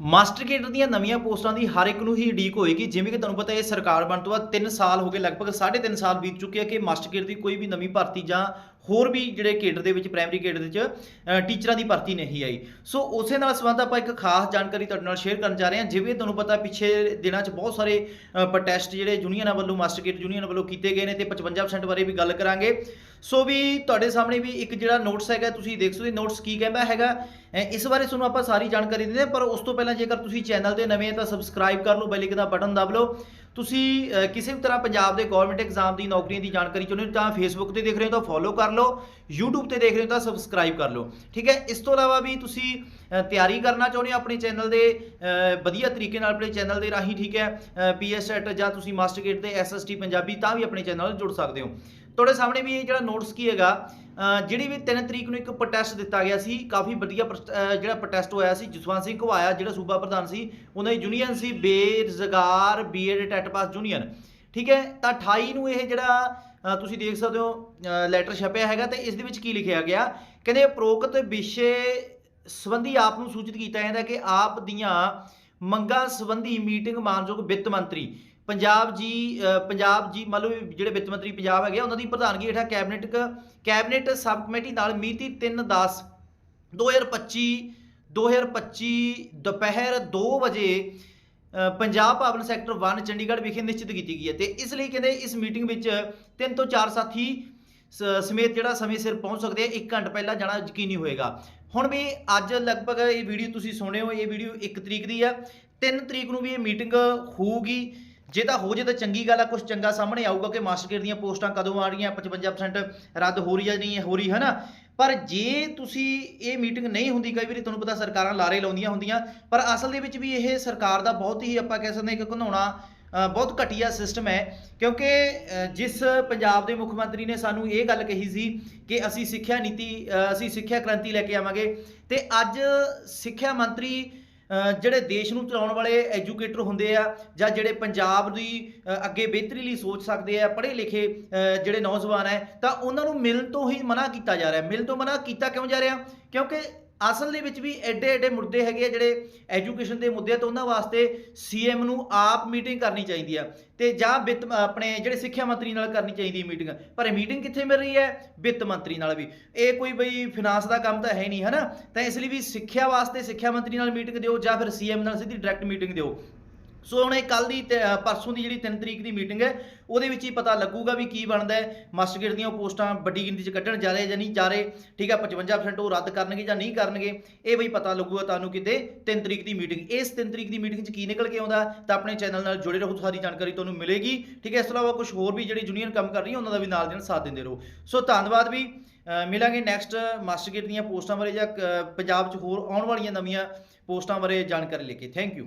Master cadre ਦੀਆਂ ਨਵੀਆਂ ਪੋਸਟਾਂ ਦੀ ਹਰ ਇੱਕ ਨੂੰ ਹੀ ਉਡੀਕ ਹੋਏਗੀ। ਜਿਵੇਂ ਕਿ ਤੁਹਾਨੂੰ ਪਤਾ ਇਹ ਸਰਕਾਰ ਬਣ ਤੋਂ ਬਾਅਦ 3 ਸਾਲ ਹੋ ਗਏ, ਲਗਭਗ 3.5 ਸਾਲ ਬੀਤ ਚੁੱਕੇ ਆ ਕਿ ਮਾਸਟਰ ਕੇਡਰ ਦੀ ਕੋਈ ਵੀ ਨਵੀਂ ਭਰਤੀ ਜਾਂ ਹੋਰ ਵੀ ਜਿਹੜੇ ਕੇਡਰ ਦੇ ਵਿੱਚ ਪ੍ਰਾਇਮਰੀ ਕੇਡਰ ਦੇ ਵਿੱਚ ਟੀਚਰਾਂ ਦੀ ਭਰਤੀ ਨਹੀਂ ਆਈ। ਸੋ ਉਸੇ ਨਾਲ ਸੰਬੰਧ ਆਪਾਂ ਇੱਕ ਖਾਸ ਜਾਣਕਾਰੀ ਤੁਹਾਡੇ ਨਾਲ ਸ਼ੇਅਰ ਕਰਨ ਜਾ ਰਹੇ ਹਾਂ, ਜਿਵੇਂ ਤੁਹਾਨੂੰ ਪਤਾ ਪਿੱਛੇ ਦਿਨਾਂ 'ਚ ਬਹੁਤ ਸਾਰੇ ਪ੍ਰੋਟੈਸਟ ਜਿਹੜੇ ਯੂਨੀਅਨਾਂ ਵੱਲੋਂ ਮਾਸਟਰ ਕੇਡਰ ਯੂਨੀਅਨ ਵੱਲੋਂ ਕੀਤੇ ਗਏ ਨੇ ਤੇ 55% ਬਾਰੇ ਵੀ ਗੱਲ ਕਰਾਂਗੇ। ਸੋ ਵੀ ਤੁਹਾਡੇ ਸਾਹਮਣੇ ਵੀ ਇੱਕ ਜਿਹੜਾ ਨੋਟਸ ਹੈਗਾ, ਤੁਸੀਂ ਦੇਖ ਸਕਦੇ ਨੋਟਸ ਕੀ ਕਹਿੰਦਾ ਹੈਗਾ। ਇਸ ਬਾਰੇ ਤੁਹਾਨੂੰ ਆਪਾਂ ਸਾਰੀ ਜਾਣਕਾਰੀ ਦਿੰਦੇ ਹਾਂ, ਪਰ ਉਸ ਤੋਂ ਪਹਿਲਾਂ ਜੇਕਰ ਤੁਸੀਂ ਚੈਨਲ ਤੇ ਨਵੇਂ ਤਾਂ ਸਬਸਕ੍ਰਾਈਬ ਕਰ ਲਓ ਬੈਲ ਦਾ ਬਟਨ ਦਬ ਲਓ। ਤੁਸੀਂ ਕਿਸੇ ਵੀ ਤਰ੍ਹਾਂ ਪੰਜਾਬ ਦੇ ਗਵਰਨਮੈਂਟ ਐਗਜ਼ਾਮ ਦੀ, ਨੌਕਰੀਆਂ ਦੀ ਜਾਣਕਾਰੀ ਚਾਹੁੰਦੇ ਹੋ ਤਾਂ ਫੇਸਬੁੱਕ ਤੇ ਦੇਖ ਰਹੇ ਹੋ ਤਾਂ ਫੋਲੋ ਕਰ ਲਓ, YouTube ਤੇ ਦੇਖ ਰਹੇ ਹੋ ਤਾਂ ਸਬਸਕ੍ਰਾਈਬ ਕਰ ਲਓ, ਠੀਕ ਹੈ? ਇਸ ਤੋਂ ਇਲਾਵਾ ਵੀ ਤੁਸੀਂ ਤਿਆਰੀ ਕਰਨਾ ਚਾਹੁੰਦੇ ਹੋ ਆਪਣੇ ਚੈਨਲ ਦੇ ਵਧੀਆ ਤਰੀਕੇ ਨਾਲ ਆਪਣੇ ਚੈਨਲ ਦੇ ਰਾਹੀਂ, ਠੀਕ ਹੈ? ਪੀਐਸਐਟ ਜਾਂ ਤੁਸੀਂ ਮਾਸਟਰ ਮਾਸਟਰਗੇਟ ਤੇ ਐਸਐਸਟੀ ਪੰਜਾਬੀ ਤਾਂ ਵੀ ਆਪਣੇ ਚੈਨਲ ਨਾਲ ਜੁੜ ਸਕਦੇ ਹੋ। ਤੁਹਾਡੇ ਸਾਹਮਣੇ ਵੀ ਇਹ ਜਿਹੜਾ ਨੋਟਸ ਕੀ ਹੈਗਾ ਜਿਹੜੀ ਵੀ 3 ਤਰੀਕ ਨੂੰ ਇੱਕ ਪ੍ਰੋਟੈਸਟ ਦਿੱਤਾ ਗਿਆ ਸੀ, ਕਾਫੀ ਵਧੀਆ ਜਿਹੜਾ ਪ੍ਰੋਟੈਸਟ ਹੋਇਆ ਸੀ, ਜਸਵੰਤ ਸਿੰਘ ਘਵਾਇਆ, ਜਿਹੜਾ ਸੂਬਾ ਪ੍ਰਧਾਨ ਸੀ ਉਹਨਾਂ ਦੀ ਯੂਨੀਅਨ ਸੀ, ਬੇਰੁਜ਼ਗਾਰ ਬੀਐਡ ਟੈਟ ਪਾਸ ਯੂਨੀਅਨ ਠੀਕ ਹੈ, ਤਾਂ 28 ਨੂੰ ਇਹ ਜਿਹੜਾ ਤੁਸੀਂ ਦੇਖ ਸਕਦੇ ਹੋ ਲੈਟਰ ਛਪਿਆ ਹੈਗਾ ਤੇ ਇਸ ਦੇ ਵਿੱਚ ਕੀ ਲਿਖਿਆ ਗਿਆ, ਕਹਿੰਦੇ ਉਪਰੋਕਤ ਵਿਸ਼ੇ ਸੰਬੰਧੀ ਆਪ ਨੂੰ ਸੂਚਿਤ ਕੀਤਾ ਜਾਂਦਾ ਕਿ ਆਪ ਦੀਆਂ ਮੰਗਾਂ ਸੰਬੰਧੀ ਮੀਟਿੰਗ ਮਾਨਯੋਗ ਵਿੱਤ ਮੰਤਰੀ। ਪੰਜਾਬ ਜੀ ਪੰਜਾਬ ਜੀ ਮੰਨ ਲਓ ਜਿਹੜੇ ਵਿੱਤ ਮੰਤਰੀ ਪੰਜਾਬ ਹੈਗੇ ਆ, ਉਹਨਾਂ ਦੀ ਪ੍ਰਧਾਨਗੀ ਹੇਠਾਂ ਕੈਬਨਿਟ ਕੈਬਨਿਟ ਸਬ ਕਮੇਟੀ ਨਾਲ ਮਿਤੀ 3 10 2025 2025 ਦੁਪਹਿਰ 2 ਵਜੇ ਪੰਜਾਬ ਭਵਨ ਸੈਕਟਰ 1 ਚੰਡੀਗੜ੍ਹ ਵਿਖੇ ਨਿਸ਼ਚਿਤ ਕੀਤੀ ਗਈ ਹੈ ਤੇ ਇਸ ਲਈ ਕਹਿੰਦੇ ਇਸ ਮੀਟਿੰਗ ਵਿੱਚ ਤਿੰਨ ਤੋਂ ਚਾਰ ਸਾਥੀ ਸ- ਸਮੇਤ ਜਿਹੜਾ ਸਮੇਂ ਸਿਰ ਪਹੁੰਚ ਸਕਦੇ ਆ 1 ਘੰਟਾ ਪਹਿਲਾਂ ਜਾਣਾ ਯਕੀਨੀ ਹੋਏਗਾ। ਹੁਣ ਵੀ ਅੱਜ ਲਗਭਗ ਇਹ ਵੀਡੀਓ ਤੁਸੀਂ ਸੁਣਿਓ ਇਹ ਵੀਡੀਓ 1 ਤਰੀਕ ਦੀ ਆ 3 ਤਰੀਕ ਨੂੰ ਵੀ ਇਹ ਮੀਟਿੰਗ ਹੋਊਗੀ। ਜੇ ਤਾਂ ਹੋ ਜੇ ਤਾਂ ਚੰਗੀ ਗੱਲ ਆ ਕੁਝ ਚੰਗਾ ਸਾਹਮਣੇ ਆਊਗਾ ਕਿ ਮਾਸਟਰ ਦੀਆਂ ਪੋਸਟਾਂ ਕਦੋਂ ਆ ਰਹੀਆਂ 55% ਰੱਦ ਹੋ ਰਹੀ ਹੈ ਨਹੀਂ ਹੋ ਰਹੀ ਹੈ ਨਾ ਪਰ ਜੇ ਤੁਸੀਂ ਇਹ ਮੀਟਿੰਗ ਨਹੀਂ ਹੁੰਦੀ, ਕਈ ਵਾਰੀ ਤੁਹਾਨੂੰ ਪਤਾ ਸਰਕਾਰਾਂ ਲਾਰੇ ਲਾਉਂਦੀਆਂ ਹੁੰਦੀਆਂ, ਪਰ ਅਸਲ ਦੇ ਵਿੱਚ ਵੀ ਇਹ ਸਰਕਾਰ ਦਾ ਬਹੁਤ ਹੀ ਆਪਾਂ ਕਹਿ ਸਕਦੇ ਹਾਂ ਕਿ ਘਨਾਉਣਾ ਬਹੁਤ ਘਟੀਆ ਸਿਸਟਮ ਹੈ। ਕਿਉਂਕਿ ਜਿਸ ਪੰਜਾਬ ਦੇ ਮੁੱਖ ਮੰਤਰੀ ਨੇ ਸਾਨੂੰ ਇਹ ਗੱਲ ਕਹੀ ਸੀ ਕਿ ਅਸੀਂ ਸਿੱਖਿਆ ਨੀਤੀ ਅਸੀਂ ਸਿੱਖਿਆ ਕ੍ਰਾਂਤੀ ਲੈ ਕੇ ਆਵਾਂਗੇ, ਤੇ ਅੱਜ ਸਿੱਖਿਆ ਮੰਤਰੀ ਜਿਹੜੇ ਦੇਸ਼ ਨੂੰ ਚਲਾਉਣ ਵਾਲੇ ਐਜੂਕੇਟਰ ਹੁੰਦੇ ਆ ਜਾਂ ਜਿਹੜੇ ਪੰਜਾਬ ਦੀ ਅੱਗੇ ਬਿਹਤਰੀ ਲਈ ਸੋਚ ਸਕਦੇ ਆ, ਪੜ੍ਹੇ ਲਿਖੇ ਜਿਹੜੇ ਨੌਜਵਾਨ ਹੈ, ਤਾਂ ਉਹਨਾਂ ਨੂੰ ਮਿਲਣ ਤੋਂ ਹੀ ਮਨਾ ਕੀਤਾ ਜਾ ਰਿਹਾ ਮਿਲਣ ਤੋਂ ਮਨਾ ਕੀਤਾ ਕਿਉਂ ਜਾ ਰਿਹਾ? ਕਿਉਂਕਿ ਅਸਲ ਦੇ ਵਿੱਚ ਵੀ ਐਡੇ ਐਡੇ ਮੁੱਦੇ ਹੈਗੇ ਆ ਜਿਹੜੇ ਐਜੂਕੇਸ਼ਨ ਦੇ ਮੁੱਦੇ ਆ, ਤਾਂ ਉਹਨਾਂ ਵਾਸਤੇ ਸੀਐਮ ਨੂੰ ਆਪ ਮੀਟਿੰਗ ਕਰਨੀ ਚਾਹੀਦੀ ਆ ਤੇ ਜਾਂ ਵਿੱਤ ਆਪਣੇ ਜਿਹੜੇ ਸਿੱਖਿਆ ਮੰਤਰੀ ਨਾਲ ਕਰਨੀ ਚਾਹੀਦੀ ਹੈ ਮੀਟਿੰਗ ਪਰ ਇਹ ਮੀਟਿੰਗ ਕਿੱਥੇ ਮਿਲ ਰਹੀ ਹੈ? ਵਿੱਤ ਮੰਤਰੀ ਨਾਲ ਵੀ। ਇਹ ਕੋਈ ਬਈ ਫਿਨਾਂਸ ਦਾ ਕੰਮ ਤਾਂ ਹੈ ਨਹੀਂ, ਹਨਾ? ਤਾਂ ਇਸ ਲਈ ਵੀ ਸਿੱਖਿਆ ਵਾਸਤੇ ਸਿੱਖਿਆ ਮੰਤਰੀ ਨਾਲ ਮੀਟਿੰਗ ਦਿਓ ਜਾਂ ਫਿਰ ਸੀਐਮ ਨਾਲ ਸਿੱਧੀ ਡਾਇਰੈਕਟ ਮੀਟਿੰਗ ਦਿਓ। ਸੋ ਹੁਣ ਇਹ ਕੱਲ ਦੀ ਤੇ, ਪਰਸੋਂ ਦੀ ਜਿਹੜੀ 3 ਤਰੀਕ ਦੀ ਮੀਟਿੰਗ ਹੈ ਉਹਦੇ ਵਿੱਚ ਹੀ ਪਤਾ ਲੱਗੂਗਾ ਵੀ ਕੀ ਬਣਦਾ ਹੈ। ਮਾਸਟਰ ਦੀਆਂ ਪੋਸਟਾਂ ਵੱਡੀ ਗਿਣਤੀ 'ਚ ਕੱਢਣ ਜਾ ਰਹੇ ਜਾਂ ਨਹੀਂ ਜਾ ਰਹੇ ਠੀਕ ਹੈ 55% ਉਹ ਰੱਦ ਕਰਨਗੇ ਜਾਂ ਨਹੀਂ ਕਰਨਗੇ ਇਹ ਬਈ ਪਤਾ ਲੱਗੂਗਾ ਤੁਹਾਨੂੰ ਕਿਤੇ 3 ਤਰੀਕ ਦੀ ਮੀਟਿੰਗ। ਇਸ 3 ਤਰੀਕ ਦੀ ਮੀਟਿੰਗ 'ਚ ਕੀ ਨਿਕਲ ਕੇ ਆਉਂਦਾ ਤਾਂ ਆਪਣੇ ਚੈਨਲ ਨਾਲ ਜੁੜੇ ਰਹੋ ਸਾਰੀ ਜਾਣਕਾਰੀ ਤੁਹਾਨੂੰ ਮਿਲੇਗੀ ਠੀਕ ਹੈ ਇਸ ਤੋਂ ਇਲਾਵਾ ਕੁਝ ਹੋਰ ਵੀ ਜਿਹੜੇ ਯੂਨੀਅਨ ਕੰਮ ਕਰ ਰਹੀ ਹੈ ਉਹਨਾਂ ਦਾ ਵੀ ਨਾਲ ਦੀ ਨਾਲ ਸਾਥ ਦਿੰਦੇ ਰਹੋ। ਸੋ ਧੰਨਵਾਦ ਵੀ ਮਿਲਾਂਗੇ ਨੈਕਸਟ ਮਾਸਟਰ ਦੀਆਂ ਪੋਸਟਾਂ ਬਾਰੇ ਜਾਂ ਅ, ਪੰਜਾਬ 'ਚ ਹੋਰ ਆਉਣ ਵਾਲੀਆਂ ਨਵੀਆਂ ਪੋਸਟਾਂ ਬਾਰੇ ਜਾਣਕਾਰੀ ਲੈ ਕੇ। Thank you